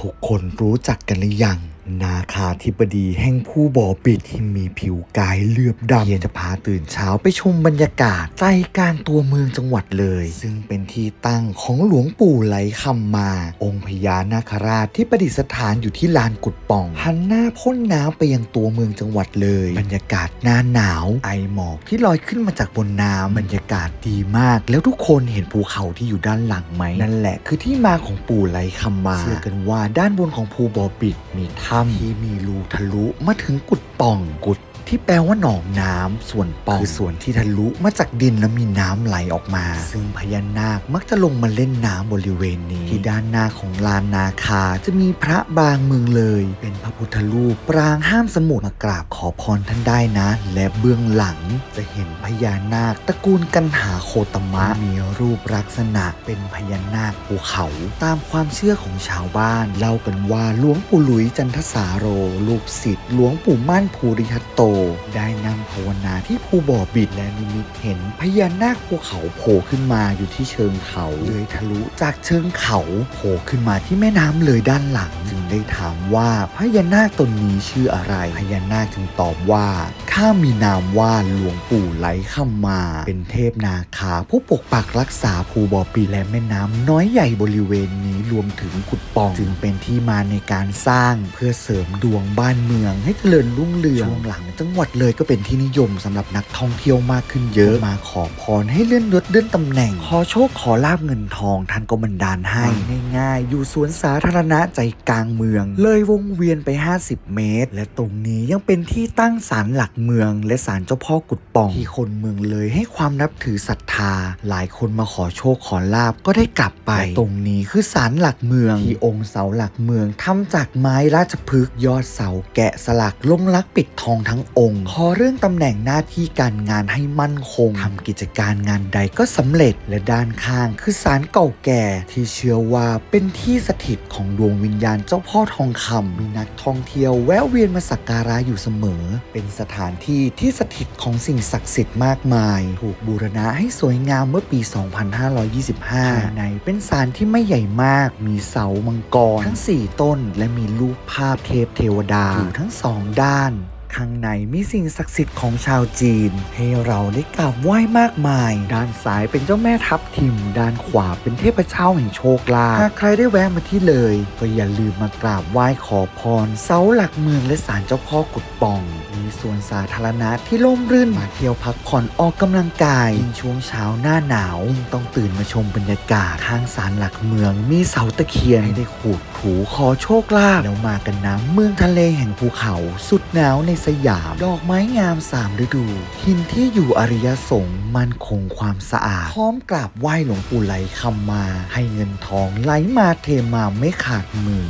ทุกคนรู้จักกันหรือยัง นาคาธิบดีแห่งผู้บ่อปิดที่มีผิวกายเลือบดำเฮียจะพาตื่นเช้าไปชมบรรยากาศใจกลางตัวเมืองจังหวัดเลย ซึ่งเป็นที่ตั้งของหลวงปู่ไหลคำมา องค์พญานาคราชที่ประดิษฐานอยู่ที่ลานกุดป่องหันหน้าพ่นน้ำไปยังตัวเมืองจังหวัดเลย บรรยากาศหน้าหนาว ไอหมอกที่ลอยขึ้นมาจากบนน้ำบรรยากาศดีมาก แล้วทุกคนเห็นภูเขาที่อยู่ด้านหลังไหมนั่นแหละคือที่มาของปู่ไหลคำมาเชื่อกันว่าด้านบนของภูบ่อปิดมีถ้ำที่มีรูทะลุมาถึงกุดป่องกุด ที่แปลว่าหนองน้ำส่วนปองคือส่วนที่ทะลุมาจากดินแล้วมีน้ำไหลออกมา ซึ่งพญานาคมักจะลงมาเล่นน้ำบริเวณนี้ ที่ด้านหน้าของลานนาคาจะมีพระบางเมืองเลย เป็นพระพุทธรูปปรางห้ามสมุทรมากราบขอพรท่านได้นะ และเบื้องหลังจะเห็นพญานาคตระกูลกันหาโคตมะมีรูปลักษณะเป็นพญานาคภูเขา ตามความเชื่อของชาวบ้านเล่ากันว่าหลวงปู่หลุยจันทสาโร ลูกศิษย์หลวงปู่มั่นภูริทัตโตได้นั่งภาวนาที่ภูบ่อบิดและนิมิตเห็นพญานาคภูเขาโผล่ขึ้นมาอยู่ที่เชิงเขาเลยทะลุจากเชิงเขาโผล่ขึ้นมาที่แม่น้ำเลยด้านหลัง จึงได้ถามว่าพญานาคตนนี้ชื่ออะไรพญานาคจึงตอบว่าข้ามีนามว่าหลวงปู่ไหลคำมา เป็นเทพนาคาผู้ปกปักรักษาภูบ่อปีและแม่น้ำน้อยใหญ่บริเวณนี้รวมถึงกุดปอง จึงเป็นที่มาในการสร้างเพื่อเสริมดวงบ้านเมืองให้เจริญรุ่งเรืองช่วงหลังจังหวัดเลยก็เป็นที่นิยมสำหรับนักท่องเที่ยวมากขึ้นเยอะมาขอพรให้เลื่อนยศเลื่อนตำแหน่ง ขอโชคขอลาบเงินทองท่านก็บันดาลให้ง่ายๆ อยู่สวนสาธารณะใจกลางเมือง เลยวงเวียนไป 50 เมตร และตรงนี้ยังเป็นที่ตั้งศาลหลักเมือง และศาลเจ้าพ่อกุดป่องที่คนเมืองเลยให้ความนับถือศรัทธา หลายคนมาขอโชคขอลาบก็ได้กลับไปและตรงนี้คือศาลหลักเมืองที่องค์เสาหลักเมืองทำจากไม้ราชพฤกษ์ยอดเสาแกะสลักลงลักษณ์ปิดทองทั้งองค์ ขอเรื่องตำแหน่งหน้าที่การงานให้มั่นคงทำกิจการงานใดก็สำเร็จและด้านข้าง คือศาลเก่าแก่ที่เชื่อว่าเป็นที่สถิตของดวงวิญญาณเจ้าพ่อทองคำมีนักท่องเที่ยวแวะเวียนมาสักการะอยู่เสมอ เป็นสถานที่ที่สถิตของสิ่งศักดิ์สิทธิ์มากมาย ถูกบูรณะให้สวยงามเมื่อปี 2525ภายในเป็นศาลที่ไม่ใหญ่มาก มีเสามังกร ทั้ง 4 ต้นและมีรูปภาพเทพเทวดาอยู่ทั้งสองด้าน ข้างในมีสิ่งศักดิ์สิทธิ์ของชาวจีน ให้เราได้กราบไหว้มากมาย ด้านซ้ายเป็นเจ้าแม่ทับทิม ด้านขวาเป็นเทพเจ้าแห่งโชคลาภหากใครได้แวะมาที่เลย ก็อย่าลืมมากราบไหว้ขอพร เสาหลักเมืองและศาลเจ้าพ่อกุดป่อง มีสวนสาธารณะที่ร่มรื่นมาเที่ยวพักผ่อนออกกำลังกายยิ่งช่วงเช้าหน้าหนาวยิ่งต้องตื่นมาชมบรรยากาศข้างศาลหลักเมืองมีเสาตะเคียนให้ได้ขูดถูขอโชคลาภแล้วมากันน้ำเมืองทะเลแห่งภูเขา สุดหนาวในสยาม ดอกไม้งามสามฤดูทินที่อยู่อริยสงฆ์มันคงความสะอาด พร้อมกราบไหว้หลวงปู่ไหลคำมา ให้เงินทองไหลมาเทมาไม่ขาดมือ